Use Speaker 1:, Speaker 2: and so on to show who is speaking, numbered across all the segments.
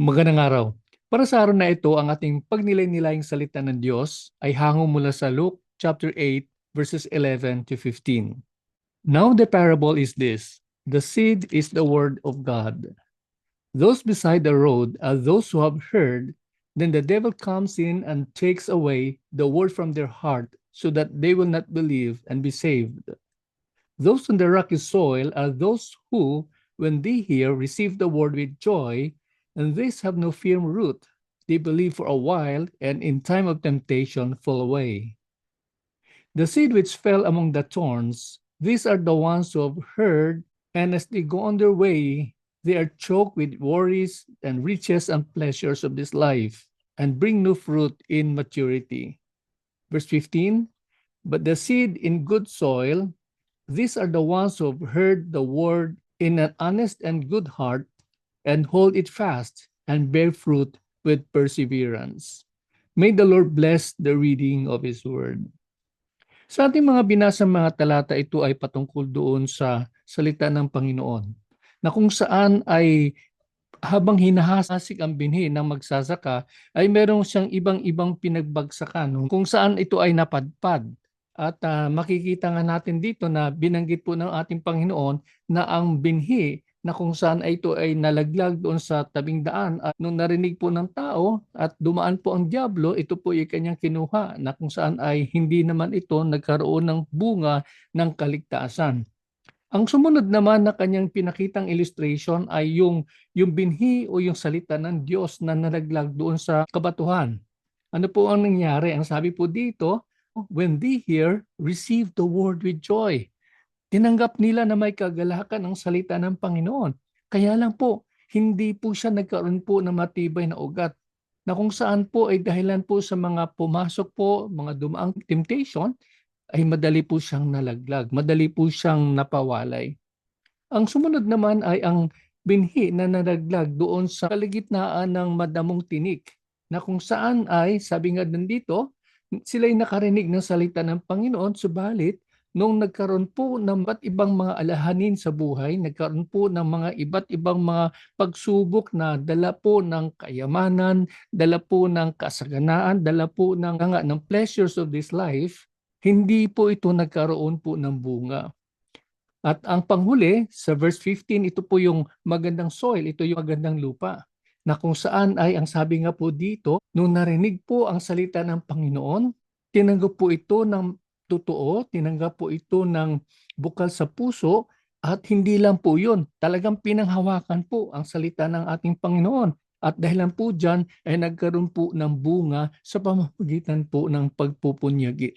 Speaker 1: Magandang araw. Para sa araw na ito, ang ating pagnilay-nilayang salita ng Diyos ay hango mula sa Luke chapter 8 verses 11 to 15. Now the parable is this. The seed is the word of God. Those beside the road are those who have heard, then the devil comes in and takes away the word from their heart so that they will not believe and be saved. Those on the rocky soil are those who, when they hear, receive the word with joy, and these have no firm root. They believe for a while, and in time of temptation fall away. The seed which fell among the thorns, these are the ones who have heard, and as they go on their way, they are choked with worries and riches and pleasures of this life, and bring no fruit in maturity. Verse 15 But the seed in good soil, these are the ones who have heard the word in an honest and good heart, and hold it fast, and bear fruit with perseverance. May the Lord bless the reading of His word. Sa ating mga binasa mga talata, ito ay patungkol doon sa salita ng Panginoon na kung saan ay habang hinahasik ang binhi ng magsasaka ay meron siyang ibang-ibang pinagbagsakan kung saan ito ay napadpad. At ah, makikita nga natin dito na binanggit po ng ating Panginoon na ang binhi na kung saan ay ito ay nalaglag doon sa tabing daan at nung narinig po ng tao at dumaan po ang diablo, ito po ay kanyang kinuha na kung saan ay hindi naman ito nagkaroon ng bunga ng kaligtasan. Ang sumunod naman na kanyang pinakitang illustration ay yung yung binhi o yung salita ng Diyos na nalaglag doon sa kabatuhan. Ano po ang nangyari? Ang sabi po dito, when they hear, receive the word with joy. Tinanggap nila na may kagalakan ang salita ng Panginoon. Kaya lang po, hindi po siya nagkaroon po ng matibay na ugat na kung saan po ay dahilan po sa mga pumasok po, mga dumaang temptation, ay madali po siyang nalaglag, madali po siyang napawalay. Ang sumunod naman ay ang binhi na nalaglag doon sa kaligitnaan ng madamong tinik na kung saan ay, sabi nga dito, sila'y nakarinig ng salita ng Panginoon, subalit nung nagkaroon po ng iba't ibang mga alahanin sa buhay, nagkaroon po ng mga iba't ibang mga pagsubok na dala po ng kayamanan, dala po ng kasaganaan, dala po ng, nga, ng pleasures of this life, hindi po ito nagkaroon po ng bunga. At ang panghuli, sa verse 15, ito po yung magandang soil, ito yung magandang lupa na kung saan ay ang sabi nga po dito, nung narinig po ang salita ng Panginoon, tinanggap po ito ng totoo, tinanggap po ito ng bukal sa puso at hindi lang po yun, talagang pinanghawakan po ang salita ng ating Panginoon. At dahil lang po dyan ay nagkaroon po ng bunga sa pamamagitan po ng pagpupunyagi.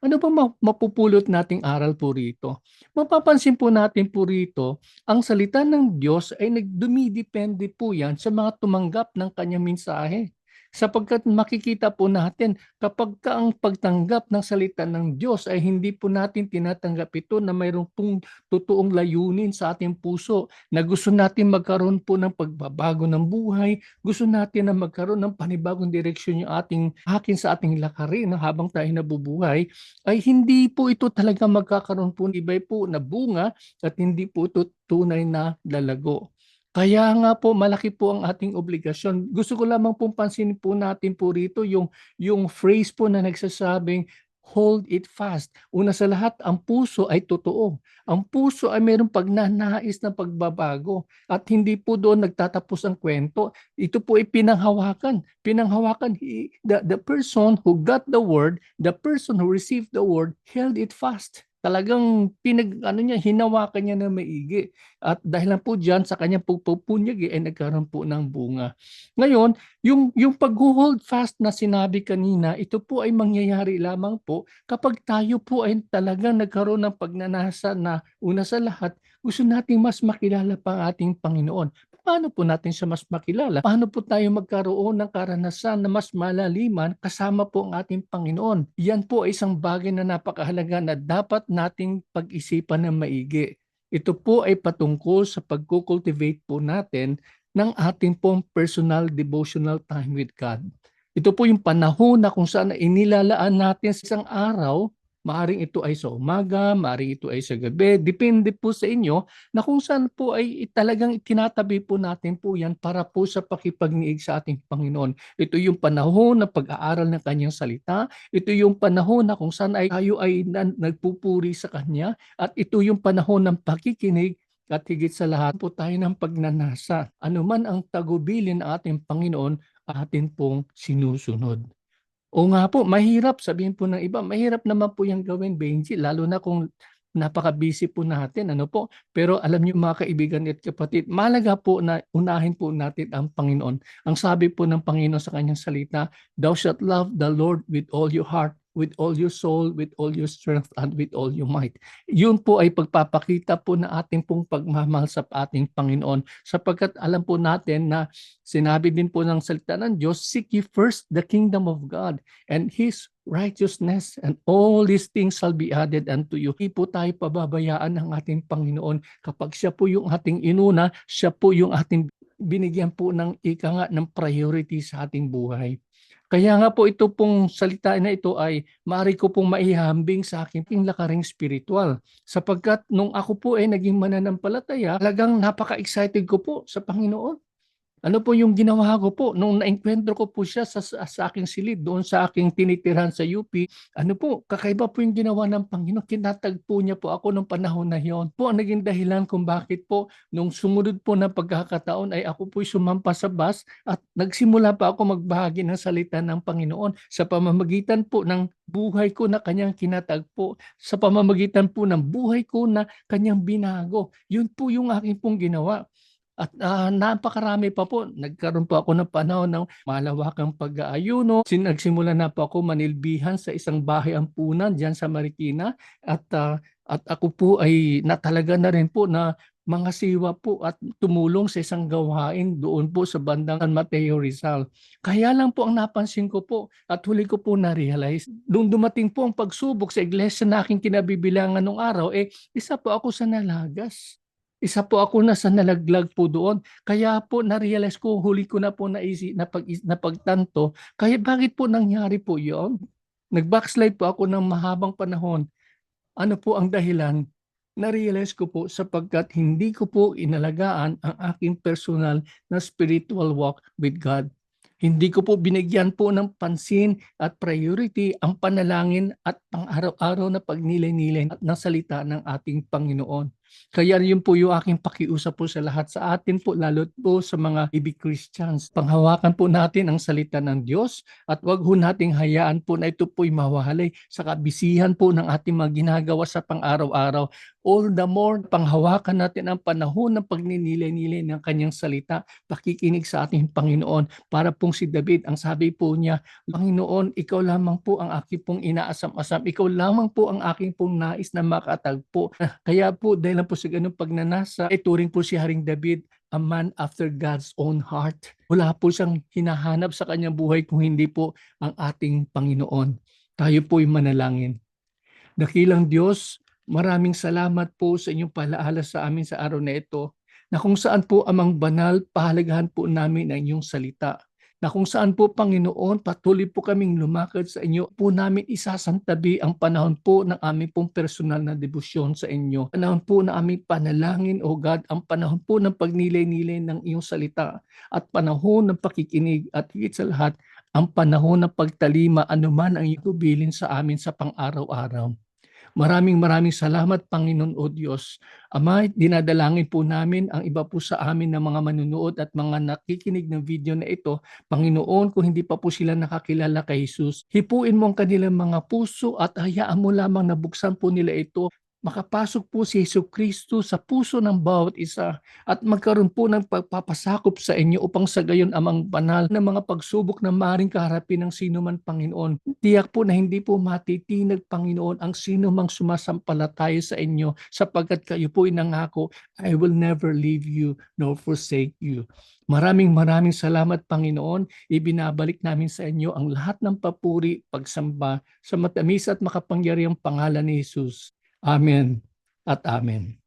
Speaker 1: Ano ba mapupulot nating aral po rito? Mapapansin po natin po rito, ang salita ng Diyos ay nagdumidepende po yan sa mga tumanggap ng kanyang mensahe sapagkat makikita po natin kapag ka ang pagtanggap ng salita ng Diyos ay hindi po natin tinatanggap ito na mayroong pong totoong layunin sa ating puso na gusto natin magkaroon po ng pagbabago ng buhay, gusto natin na magkaroon ng panibagong direksyon yung ating hakin sa ating lakarin habang tayo nabubuhay, ay hindi po ito talaga magkakaroon po ng ibay po na bunga at hindi po ito tunay na lalago. Kaya nga po malaki po ang ating obligasyon. Gusto ko lamang pong pansinin po natin po rito yung yung phrase po na nagsasabing hold it fast. Una sa lahat, ang puso ay totoo. Ang puso ay mayroong pagnanais ng pagbabago at hindi po doon nagtatapos ang kwento. Ito po ay pinanghawakan. Pinanghawakan the, the person who got the word, the person who received the word, held it fast talagang pinag ano niya hinawakan niya na maigi at dahil lang po diyan sa kanyang pagpupunyagi ay nagkaroon po ng bunga. Ngayon, yung yung pag-hold fast na sinabi kanina, ito po ay mangyayari lamang po kapag tayo po ay talagang nagkaroon ng pagnanasa na una sa lahat gusto nating mas makilala pa ang ating Panginoon paano po natin siya mas makilala? Paano po tayo magkaroon ng karanasan na mas malaliman kasama po ang ating Panginoon? Yan po ay isang bagay na napakahalaga na dapat nating pag-isipan ng maigi. Ito po ay patungkol sa pag-cultivate po natin ng ating pong personal devotional time with God. Ito po yung panahon na kung saan inilalaan natin sa isang araw Maaring ito ay sa umaga, maaring ito ay sa gabi. Depende po sa inyo na kung saan po ay talagang itinatabi po natin po yan para po sa pakipagniig sa ating Panginoon. Ito yung panahon ng pag-aaral ng kanyang salita. Ito yung panahon na kung saan ay tayo ay nagpupuri sa kanya. At ito yung panahon ng pakikinig at higit sa lahat po tayo ng pagnanasa. Ano man ang tagubilin ng ating Panginoon, atin pong sinusunod. O nga po, mahirap sabihin po ng iba, mahirap naman po yung gawin, Benji, lalo na kung napaka-busy po natin, ano po. Pero alam niyo mga kaibigan at kapatid, malaga po na unahin po natin ang Panginoon. Ang sabi po ng Panginoon sa kanyang salita, Thou shalt love the Lord with all your heart, with all your soul, with all your strength, and with all your might. Yun po ay pagpapakita po na ating pong pagmamahal sa ating Panginoon. Sapagkat alam po natin na sinabi din po ng salita ng Diyos, Seek ye first the kingdom of God and His righteousness and all these things shall be added unto you. Hindi po tayo pababayaan ng ating Panginoon. Kapag siya po yung ating inuna, siya po yung ating binigyan po ng ika nga ng priority sa ating buhay. Kaya nga po ito pong salita na ito ay maaari ko pong maihambing sa aking lakaring spiritual. Sapagkat nung ako po ay naging mananampalataya, talagang napaka-excited ko po sa Panginoon. Ano po yung ginawa ko po nung na-enkwentro ko po siya sa, sa, sa aking silid doon sa aking tinitirhan sa UP. Ano po, kakaiba po yung ginawa ng Panginoon. Kinatagpo niya po ako nung panahon na yon. Po ang naging dahilan kung bakit po nung sumunod po na pagkakataon ay ako po sumampa sa bus at nagsimula pa ako magbahagi ng salita ng Panginoon sa pamamagitan po ng buhay ko na kanyang kinatagpo, sa pamamagitan po ng buhay ko na kanyang binago. Yun po yung aking pong ginawa. At uh, napakarami pa po. Nagkaroon po ako ng panahon ng malawakang pag-aayuno. Nagsimula na po ako manilbihan sa isang bahay ampunan diyan sa Marikina. At, uh, at ako po ay natalaga na rin po na mga siwa po at tumulong sa isang gawain doon po sa bandang San Mateo Rizal. Kaya lang po ang napansin ko po at huli ko po na-realize, nung dumating po ang pagsubok sa iglesia na aking kinabibilangan nung araw, eh isa po ako sa nalagas. Isa po ako na sa nalaglag po doon. Kaya po na-realize ko, huli ko na po naisi, napag, napagtanto, kaya bakit po nangyari po yon? Nag-backslide po ako ng mahabang panahon. Ano po ang dahilan? Na-realize ko po sapagkat hindi ko po inalagaan ang aking personal na spiritual walk with God. Hindi ko po binigyan po ng pansin at priority ang panalangin at pang-araw-araw na pagnilay-nilay ng salita ng ating Panginoon. Kaya yun po yung aking pakiusap po sa lahat sa atin po, lalo po sa mga ibig Christians. Panghawakan po natin ang salita ng Diyos at wag ho nating hayaan po na ito po'y mawahalay sa kabisihan po ng ating mga ginagawa sa pang-araw-araw. All the more, panghawakan natin ang panahon ng pagninilay-nilay ng kanyang salita, pakikinig sa ating Panginoon. Para pong si David, ang sabi po niya, Panginoon, ikaw lamang po ang aking pong inaasam-asam. Ikaw lamang po ang aking pong nais na makatagpo. Kaya po, dahil po sa ganung pagnanasa, ituring po si Haring David a man after God's own heart. Wala po siyang hinahanap sa kanyang buhay kung hindi po ang ating Panginoon. Tayo po'y manalangin. Dakilang Diyos, Maraming salamat po sa inyong palaala sa amin sa araw na ito na kung saan po amang banal, pahalagahan po namin ang inyong salita. Na kung saan po Panginoon, patuloy po kaming lumakad sa inyo po namin isasantabi ang panahon po ng aming pong personal na debosyon sa inyo. Panahon po na aming panalangin, O God, ang panahon po ng pagnilay-nilay ng iyong salita at panahon ng pakikinig at higit sa lahat, ang panahon ng pagtalima anuman ang ikubilin sa amin sa pang-araw-araw. Maraming maraming salamat Panginoon o Diyos. Ama, dinadalangin po namin ang iba po sa amin ng mga manunood at mga nakikinig ng video na ito. Panginoon, kung hindi pa po sila nakakilala kay Jesus, hipuin mo ang kanilang mga puso at hayaan mo lamang nabuksan po nila ito makapasok po si Yesu Kristo sa puso ng bawat isa at magkaroon po ng pagpapasakop sa inyo upang sa gayon amang banal na mga pagsubok na maring kaharapin ng sino man Panginoon. Tiyak po na hindi po matitinag Panginoon ang sino mang sumasampalataya sa inyo sapagkat kayo po inangako, I will never leave you nor forsake you. Maraming maraming salamat Panginoon. Ibinabalik namin sa inyo ang lahat ng papuri, pagsamba sa matamis at makapangyarihang pangalan ni Jesus. Amen at Amen.